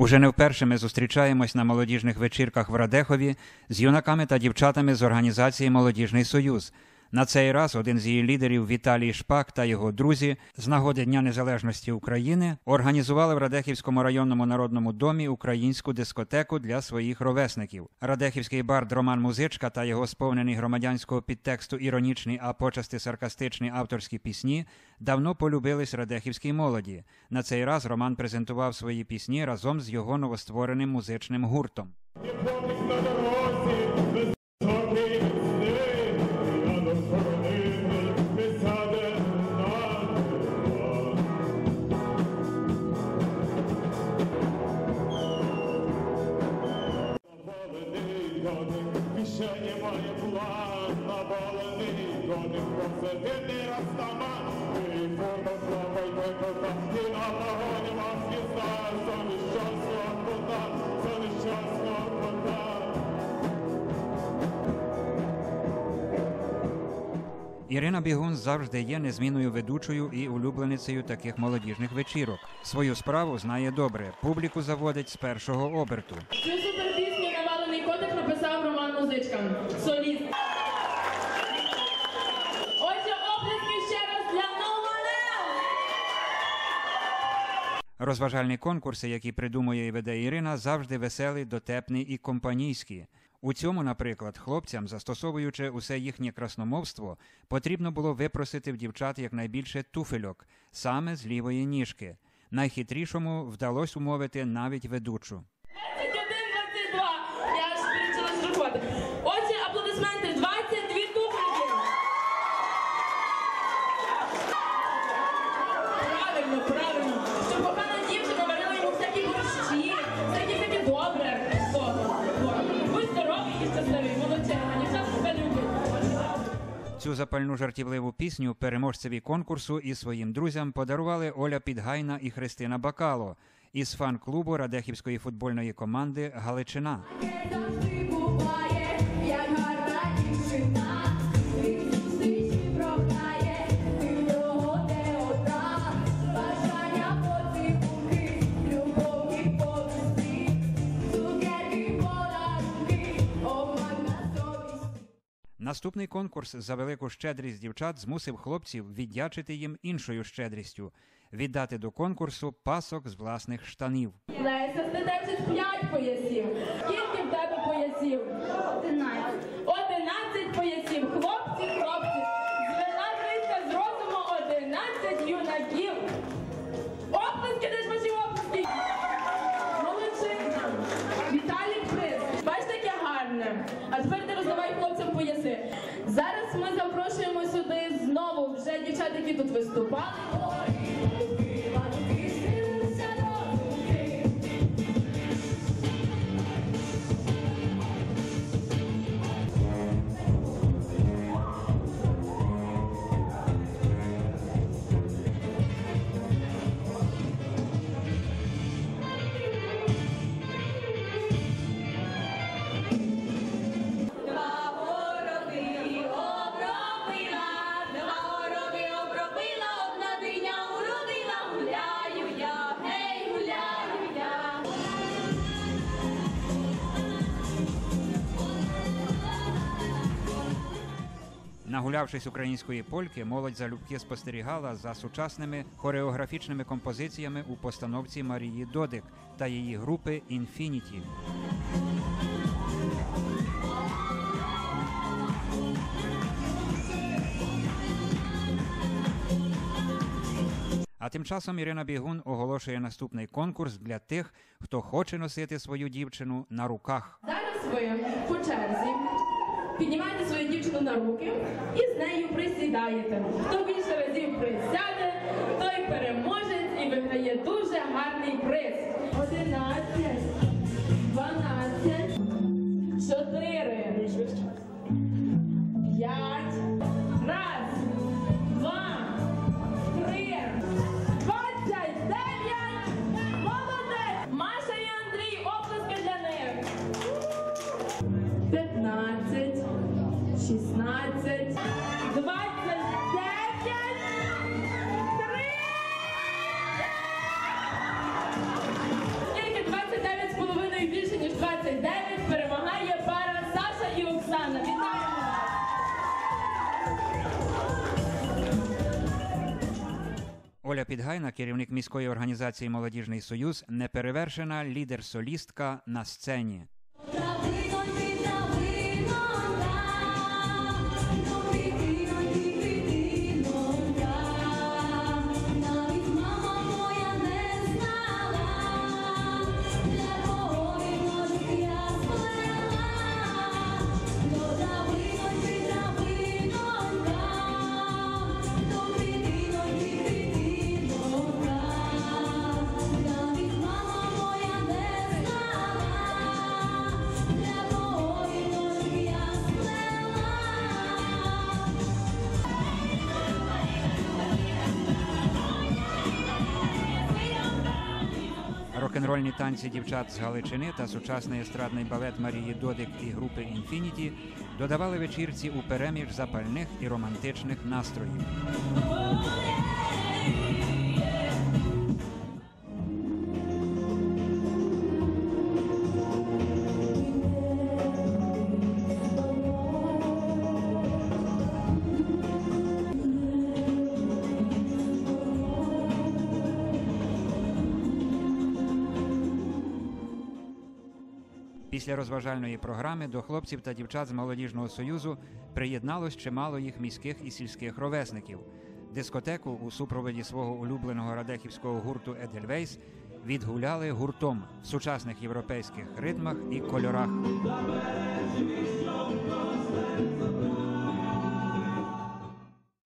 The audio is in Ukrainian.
Уже не вперше ми зустрічаємось на молодіжних вечірках в Радехові з юнаками та дівчатами з організації Молодіжний Союз. На цей раз один з її лідерів Віталій Шпак та його друзі з нагоди Дня Незалежності України організували в Радехівському районному народному домі українську дискотеку для своїх ровесників. Радехівський бард Роман Музичка та його сповнений громадянського підтексту іронічні, а почасти саркастичні авторські пісні давно полюбились радехівській молоді. На цей раз Роман презентував свої пісні разом з його новоствореним музичним гуртом. Набалений коник, растаман. Ірина Бігун завжди є незмінною ведучою і улюбленицею таких молодіжних вечірок. Свою справу знає добре. Публіку заводить з першого оберту. Цю суперпісню навалений котик написав Роман Музичка. Соліст. Отже, оплески ще раз для Номанел! Розважальні конкурси, які придумує і веде Ірина, завжди веселі, дотепні і компанійські. У цьому, наприклад, хлопцям, застосовуючи усе їхнє красномовство, потрібно було випросити в дівчат якнайбільше туфельок, саме з лівої ніжки. Найхитрішому вдалося умовити навіть ведучу. Отже, аплодисменти. 22 туфлики. Правильно, правильно. Цю запальну жартівливу пісню переможцеві конкурсу і своїм друзям подарували Оля Підгайна і Христина Бакало із фан-клубу Радехівської футбольної команди Галичина. Наступний конкурс за велику щедрість дівчат змусив хлопців віддячити їм іншою щедрістю віддати до конкурсу пасок з власних штанів. Леся, ти тебе вже п'ять поясів. Скільки в тебе Зараз ми запрошуємо сюди знову вже дівчат, які тут виступали. Нагулявшись української польки, молодь залюбки спостерігала за сучасними хореографічними композиціями у постановці Марії Додик та її групи Інфініті. А тим часом Ірина Бігун оголошує наступний конкурс для тих, хто хоче носити свою дівчину на руках. Зараз ви по черзі піднімаєте свою дівчину на руки і з нею присідаєте. Хто більше разів присяде, той переможець і виграє дуже гарний приз. Одинадцять, Оля Підгайна, керівник міської організації Молодіжний Союз, неперевершена лідер-солістка на сцені. Рок-н-рольні танці дівчат з Галичини та сучасний естрадний балет Марії Додик і групи Інфініті додавали вечірці у переміж запальних і романтичних настроїв. Після розважальної програми до хлопців та дівчат з молодіжного союзу приєдналось чимало їх міських і сільських ровесників. Дискотеку у супроводі свого улюбленого радехівського гурту Едельвейс відгуляли гуртом в сучасних європейських ритмах і кольорах.